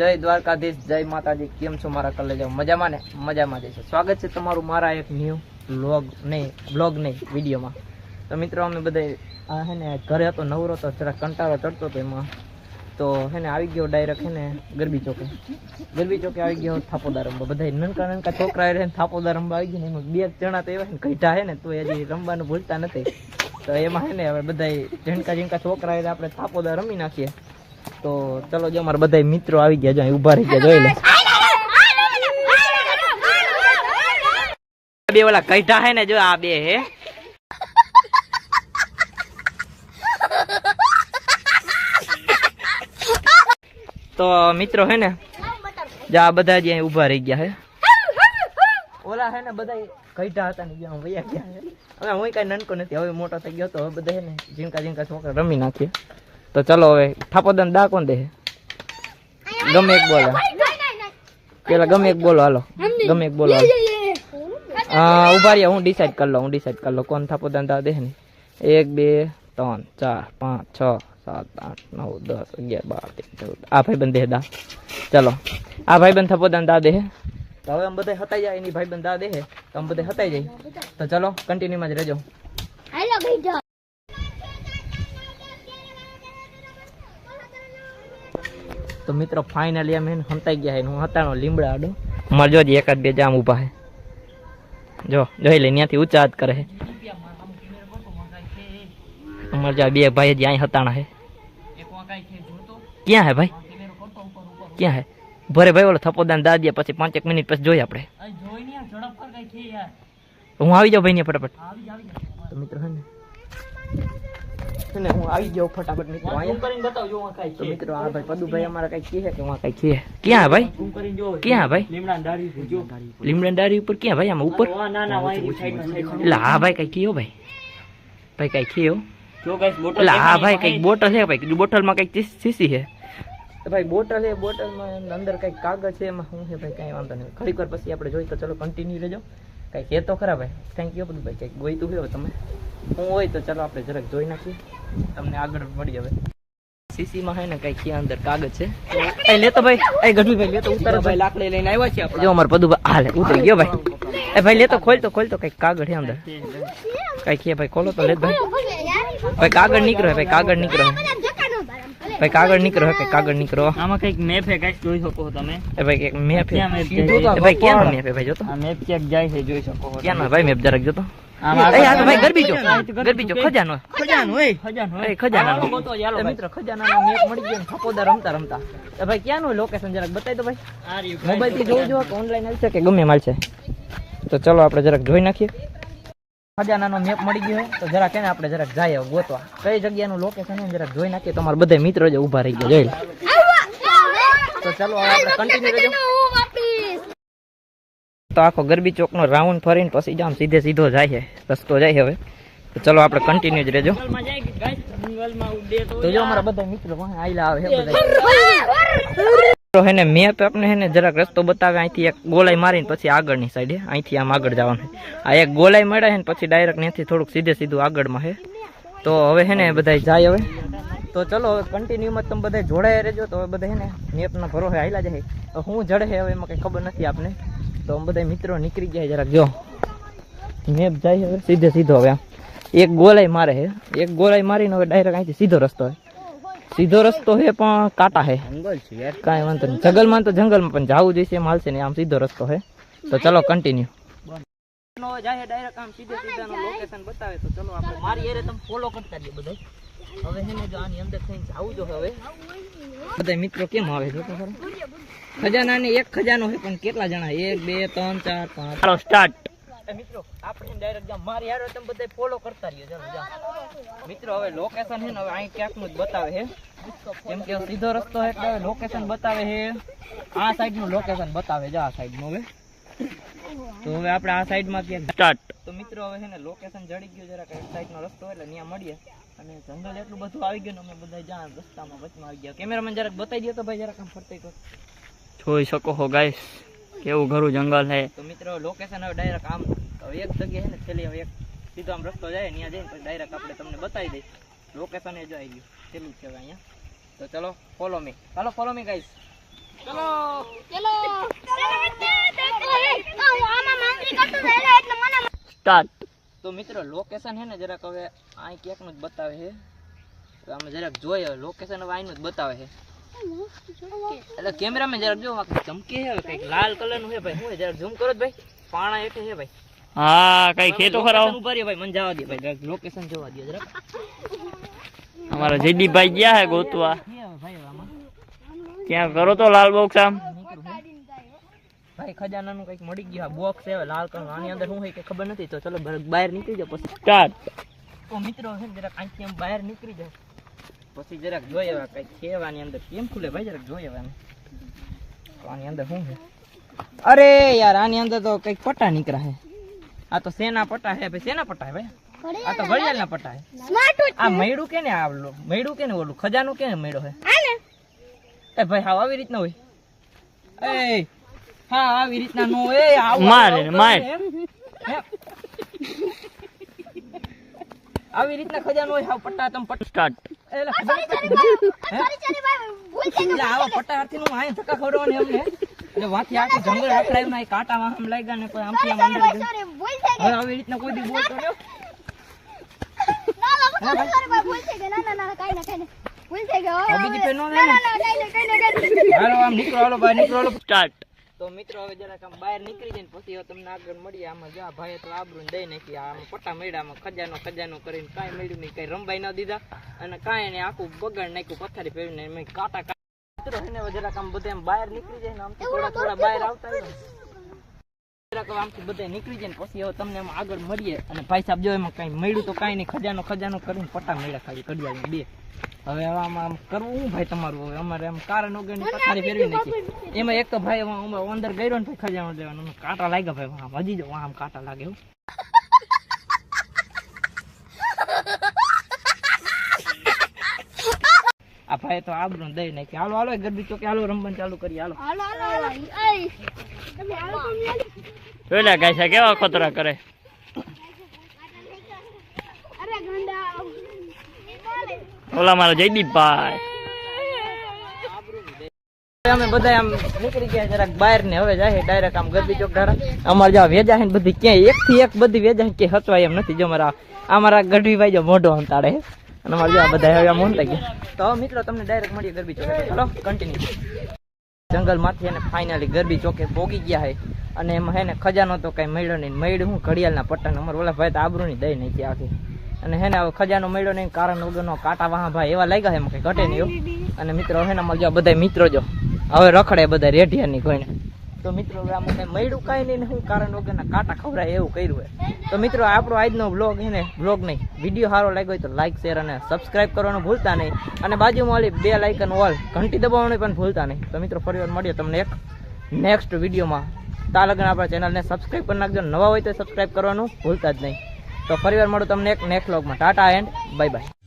જય દ્વારકાધીશ, જય માતાજી, કેમ છો મારા કલેજો મજામાં ને? મજામાં જઈશું સ્વાગત છે તમારું મારા એક ન્યૂ વ્લોગ નહીં બ્લોગ નહીં, વિડીયોમાં. તો મિત્રો, અમે બધા હે ને, ઘરે હતો, નવરો તો જરા કંટાળો ચડતો હતો એમાં. તો હે ને, આવી ગયો ડાયરેક્ટ હે ને, ગરબી ચોકે. ગરબી ચોકે આવી ગયો, થાપોદા રમવા. બધા નનકા નનકા છોકરા રહે ને, થાપોદા રમવા આવી ગયા ને, એમાં બે જણા તો એવા ને કઈઠા હે ને, તો હજી રમવાનું ભૂલતા નથી. તો એમાં હે ને, હવે બધા ઝીણકા ઝીણકા છોકરા આપણે થાપોદા રમી નાખીએ. તો ચલો જો અમારા બધા મિત્રો આવી ગયા જો ઊભા રહી ગયા, જોઈ લે. બે ઓલા કઈઠા હે ને જો આ બે હે. તો મિત્રો હે ને, જો આ બધા જ અહીં ઊભા રહી ગયા હે. ઓલા હે ને બધા કઈઠા હતા ને ગયા વયા ગયા હવે હું કઈ નનકો નથી, હવે મોટો થઈ ગયો તો હવે બધા હે ને ઝીંકા ઝીંકા છોકરા રમી નાખીએ તો ચલો હવે થાપોદન દા કોણ દે? ગમે એક બોલો. પેલા ગમે એક બોલો હાલો. ગમે એક બોલો હા ઊભા રહ્યા હું ડિસાઈડ કરી લઉં હું ડિસાઈડ કરી લઉં. કોણ થાપોદન દા દે ને? એક બે ત્રણ ચાર પાંચ છ સાત આઠ નવ દસ અગિયાર બાર તેર ચૌદ. આ ભાઈબંધ દે દા. ચલો. આ ભાઈબંધ થાપોદન દા દે તો હવે અમે બધા હતાઈ જાય એની ભાઈબંધ દા દે તો અમે બધા હતાઈ જાય. તો ચલો કન્ટિન્યુમાં જ રહેજો. તો મિત્રો ફાઇનલી અમે હંતાઈ ગયા છે હું હતાનો લીમડા આડો. મારે જોજે એકાદ બે જામ ઊભા છે જો જોઈ લે ત્યાંથી ઊંચા હાથ કરે છે અમારે જો બે ભાઈ જે અહીં હતાણા છે ક્યાં હે ભાઈ? ક્યાં હે? ભરે ભાઈ ઓલો થપોદાન દા દે પછી પાંચેક મિનિટ પછી જોઈએ આપણે. હું આવી જાઉં ભાઈ ને ફટાફટ. તો મિત્રો હે ને હે ને હું આવી જાઉં ફટાફટ મિત્રો અહીંયા તો મિત્રો આ ભાઈ પદુભાઈ અમારા કઈ કહે કે વાં કઈ છે ક્યાં ભાઈ? ક્યાં ભાઈ? લીમડા ડાળી ઉપર ક્યાં ભાઈ? આમાં ઉપર? એટલે હા ભાઈ કઈ કયો ભાઈ. ભાઈ કઈ કયો હા. ભાઈ કંઈક બોટલ છે ભાઈ. બોટલમાં કંઈક શીશી છે. ભાઈ બોટલ છે બોટલમાં અંદર કંઈક કાગળ છે એમાં શું છે ભાઈ કઈ વાંધો નહીં. ઘડીક વાર પછી આપણે જોઈ તો ચલો કન્ટિન્યુ રહેજો. કઈ કે તો ખરા ભાઈ. થેન્ક યુ બધું ભાઈ કંઈક ગોઈતું હોય તમે. હું હોય તો ચલો આપણે જરાક જોઈ નાખીએ. તમને આગળ મળી હવે. સીસી માં હે ને કઈ ક્યાં અંદર કાગળ છે. એ લેતો ભાઈ એ ગઢવી ભાઈ લેતો ઉતારો ભાઈ લાકડી લઈને આવ્યા છે આપણે. જો અમાર પદુ ભાઈ હાલે ઉતરી ગયો ભાઈ. એ ભાઈ લેતો ખોલ તો ખોલ તો કઈ કાગળ હે અંદર. કઈ કે ભાઈ ખોલો તો લે ભાઈ. ભાઈ કાગળ નીકળો ભાઈ કાગળ નીકળો. ભાઈ કાગળ નીકળો કે કાગળ નીકળો. આમાં કંઈક મેપ હે ગાઈસ જોઈ શકો તમે? એ ભાઈ કંઈક મેપ હે. ભાઈ ક્યાં મેપ હે ભાઈ જોતો? આ મેપ ક્યાંક જાય છે જોઈ શકો છો ક્યાં ભાઈ મેપ જરાક જોતો? ભાઈ ગરબી જો. ગરબી ગરબી જો. ખજાનો ખજાનો એ. ખજાનો એ ખજાનાનો. ગોતો, ચાલો મિત્રો ખજાનાનો મેપ મળી ગયો ને રમતા રમતા. એ ભાઈ ક્યાંનું લોકેશન જરાક બતાવી દો ભાઈ? મોબાઈલથી જોવું કે ઓનલાઈન આવશે કે ગમે મળશે તો ચલો આપણે જરાક જોઈ નાખીએ. ખજાનાનો મેપ મળી ગયો તો જરાક એને આપણે જરાક જાય હવે ગોતવા. કઈ જગ્યાનું લોકેશન છે જરાક જોઈ નાખીએ. તમારા બધા મિત્રો જે ઊભા રહી ગયા જોઈ તો ચલો આપણે કન્ટિન્યુ રહેજો. તો આખો ગરબી ચોકનો રાઉન્ડ ફરીને પછી જામ સીધે સીધો જાય છે. રસ્તો જાય હવે. તો ચલો આપણે કન્ટિન્યુ જ રહેજો. તો જો અમારા બધા મિત્રો આયલા આવે બધા. હેને મેપ આપણે હેને જરાક રસ્તો બતાવે અહીંથી એક ગોલાઈ મારીને પછી આગળની સાઈડે અહીંથી આમ આગળ જવાનું આ એક ગોલાઈ મળે છે ને પછી ડાયરેક્ટ ત્યાંથી થોડુંક સીધે સીધું આગળમાં છે તો હવે હેને બધા જાય હવે. તો ચલો હવે કન્ટિન્યુમાં તમે બધા જોડાયા રહેજો. તો હવે બધા હેને મેપના ભરોસે આયલા જાય તો હું જડે હવે એમાં કંઈ ખબર નથી આપને. તો અમે બધા મિત્રો નીકળી ગયા જરાક જો. મેપ જાય હવે સીધે સીધો હવે આમ. એક ગોલાઈ મારે છે એક ગોલાઈ મારીને હવે ડાયરેક્ટ અહીંથી સીધો રસ્તો છે સીધો રસ્તો છે પણ કાંટા છે જંગલ છે યાર. કાંઈ વાંધો નહીં. જંગલમાં તો જંગલમાં પણ જવું જોઈશે એમ હાલશે નહીં આમ સીધો રસ્તો છે તો ચલો કન્ટિન્યુ જાય ડાયરેક્ટ આમ સીધે સીધાનું લોકેશન બતાવે તો ચલો આપણે મારી એરે તમે ફોલો કરતા રહીએ બધા હવે છે ને જો આની અંદર થઈને જાવું જો હવે. બધા મિત્રો કેમ આવે જો તો ખરા ખજાનાની એક ખજાનો છે પણ કેટલા જણા? એક બે ત્રણ ચાર પાંચ. ચાલો સ્ટાર્ટ મિત્રો આપણે ડાયરેક્ટ જામ મારી હારે તમે બધા ફોલો કરતા રહ્યો ચાલો જાઓ. મિત્રો હવે લોકેશન છે ને હવે અહીં ક્યાંકનું જ બતાવે છે. કેમ કે સીધો રસ્તો એટલે હવે લોકેશન બતાવે છે. આ સાઈડનું લોકેશન બતાવે છે આ સાઈડનું હવે. તો હવે આપણે આ સાઈડમાં ક્યાંક સ્ટાર્ટ તો મિત્રો હવે છે ને લોકેશન જડી ગયું જરાક. એક સાઈડ નો રસ્તો એટલે ત્યાં મળીએ. અને જંગલ એટલું બધું આવી ગયું ને અમે બધા જ્યાં રસ્તામાં વચમાં આવી ગયા. કેમેરામેન જરાક બતાવી દે તો ભાઈ જરાક આમ ફરતે જોઈ શકો છો ગાઈસ કેવું ઘરું જંગલ છે. તો મિત્રો લોકેશન હવે ડાયરેક્ટ આમ એક જગ્યાએ છે ને છેલ્લી હવે એક સીધો આમ રસ્તો જાય ત્યાં જઈને પછી ડાયરેક્ટ આપણે તમને બતાવી દઈશ. લોકેશન એ જો આવી ગયું છેલ્લું છે અહીંયા. તો ચલો ફોલો મી ચાલો ફોલો મી ગાઈસ ચલો. આમાં સ્ટાર્ટ તો મિત્રો લોકેશન છે ને જરાક હવે અહીં ક્યાંકનું જ બતાવે છે. તો અમે જરાક જોઈએ લોકેશન હવે અહીંનું જ બતાવે છે. એટલે કેમેરામાં જરા જો આ ચમકે છે હવે કંઈક લાલ કલરનું છે ભાઈ. હું જરા ઝૂમ કરો ભાઈ. પાણા હેઠે છે ભાઈ. હા કઈ ખેતો ખરાવ ઊભા ભાઈ. મને જવા દે ભાઈ. લોકેશન જોવા દે જરા અમારા જયદીપભાઈ ગયા હે ગોતવા. ભાઈ ત્યાં કરો તો લાલ બોક્સ આમ? ભાઈ ખજાના ખજાનાનું કંઈક મળી ગયું. બોક્સ છે લાલ કલર આની અંદર શું હોય કે ખબર નથી. તો ચલો બહાર નીકળી જાવ પછી. સ્ટાર્ટ તો મિત્રો છે ને જરાક અહીંથી આમ બહાર નીકળી જાય પછી જરાક જોઈ આવ્યા કંઈક ખેવાની અંદર કેમ ખુલે ભાઈ જરાક જોઈ આવ્યા આને. આની અંદર શું છે? અરે યાર આની અંદર તો કંઈક પટ્ટા નીકળ્યા હે આ તો શેના પટ્ટા હે ભાઈ શેના પટ્ટા હે ભાઈ? આ તો ઘડિયાળના પટ્ટા છે. સ્માર્ટ આ મૈડું કે ને આ મૈડું કે ને ઓલું? ખજાનું કે ને મૈડો હે એ ભાઈ હા આવી રીતના હોય. એ હા આવી રીતના નો હોય. એ આવું માર માર. આવી રીતના ખજાનો હોય હાવ પટ્ટા. તમ પટ સ્ટાર્ટ એટલે ખબર નથી પડતી. સોરી સોરી ભાઈ. ભૂલ થઈ એટલે આવા પટ્ટા હાથી નું આય ધક્કા ખવડાવવાની એમને એટલે વાથી આખું જંગલ રખડાયું ને કાંટામાં આમ લાગ્યા ને કોઈ આમથી આમ અંદર ભાઈ સોરી ભૂલ થઈ હવે આવી રીતના કોઈ દી બોલતો રહ્યો ના ના સોરી સોરી ભાઈ. ભૂલ થઈ ગઈ. ના ના ના કાઈ ના કાઈ ભૂલ થઈ ગઈ. હવે બીજી ફેર ના ના ના. કાઈ ના કાઈ ના હાલો આમ નીકળો નીકળો હાલો. સ્ટાર્ટ તો મિત્રો, હવે જરાક આમ બહાર નીકળી જાય પછી તમને આગળ મળીએ. આમાં જા ભાઈ તો આબરૂ દઈ નાખી આમ પટ્ટા મળ્યામાં ખજાનો ખજાનો કરીને કાંઈ મળ્યું નહીં, કાંઈ રંબાઈ ન દીધા. અને કાંઈ એને આખું બગાડ નાખ્યું, પથારી ફેરવીને મેં કાંટા કાંટા મિત્રો, એને જરાક આમ બધા બહાર નીકળી જાય આમ થોડા થોડા બહાર આવતા આગળ મળીએ. અને ભાઈ સાહેબ જો એમાં કાંઈ મળ્યું તો કાંઈ નહીં, ખજાનો ખજાનો કરીને પટા મળ્યા ખાલી કડિયાની બે. હવે આમાં આમ કરવું ભાઈ તમારું? હવે અમારે આમ કારણ વગરની પથારી ફેરવી નાખી. એમાં એક તો ભાઈ અંદર ગયો ને ભાઈ ખજાનો દેવાનો કાંટા લાગ્યા ભાઈ હજી જો, આમ કાંટા લાગે આ ભાઈ તો આબરૂ દઈ નાખી. હાલો હાલો ગરબી ચોકે હાલો રમવાનું ચાલુ કરી હાલો. હાલો હાલો હાલો. એય તમે હાલો જોઈ ગાયસા કેવા ખતરા કરે? અરે ગંડા. ઓલા મારા જયદીપભાઈ. અમે બધા આમ નીકળી ગયા જરાક બહાર ને હવે જાય ડાયરેક્ટ આમ ગરબી ચોક ધારા. અમારે જ્યાં વેજા છે ને બધી ક્યાંય એક થી એક બધી વેજા છે કે હચવાય એમ નથી. જો મારા અમારા ગઢવી ભાઈ જો મોઢો અંતાડે. અને મારી આ બધા હવે મોન લાગી તો મિત્રો તમને ડાયરેક્ટ મળીએ ગરબી ચોકે. ચલો કન્ટિન્યુ જંગલમાંથી એને ફાઇનલી ગરબી ચોકે પોગી ગયા હે. અને એમાં હે ને ખજાનો તો કઈ મળ્યો નહીં. મળ્યું હું ઘડિયાળના પટ્ટા અમારે ઓલા ભાઈ તો આબરૂની દઈ નહીં આખી. અને હે ને હવે ખજાનો મળ્યો નહીં, કારણ વગરનો કાંટા વાહ ભાઈ એવા લાગ્યા હે કઈ ઘટે નહીં અને મિત્રો હે ને અમારે બધા મિત્રો જો, હવે રખડે બધા રેઢિયાની કોઈને. તો મિત્રો મને મળ્યું કાંઈ નહીં હું કારણ વગરના કાંટા ખવડાય એવું કર્યું હોય. તો મિત્રો આપણો આજનો બ્લોગ એને ને બ્લોગ નહીં વીડિયો સારો લાગ્યો હોય તો લાઈક શેર અને સબસ્ક્રાઇબ કરવાનું ભૂલતા નહીં. અને બાજુમાં ઓલી બે લાઇકન ઓલ ઘંટી દબાવવાનું પણ ભૂલતા નહીં. તો મિત્રો, ફરી વાર મળીએ તમને એક નેક્સ્ટ વિડીયોમાં તા લગ્ન આપણા ચેનલને સબસ્ક્રાઇબ કરી નાખજો. નવા હોય તો સબસ્ક્રાઇબ કરવાનું ભૂલતા જ નહીં. તો ફરી વાર મળું તમને એક નેક્સ્ટ બ્લોગમાં ટાટા એન્ડ બાય બાય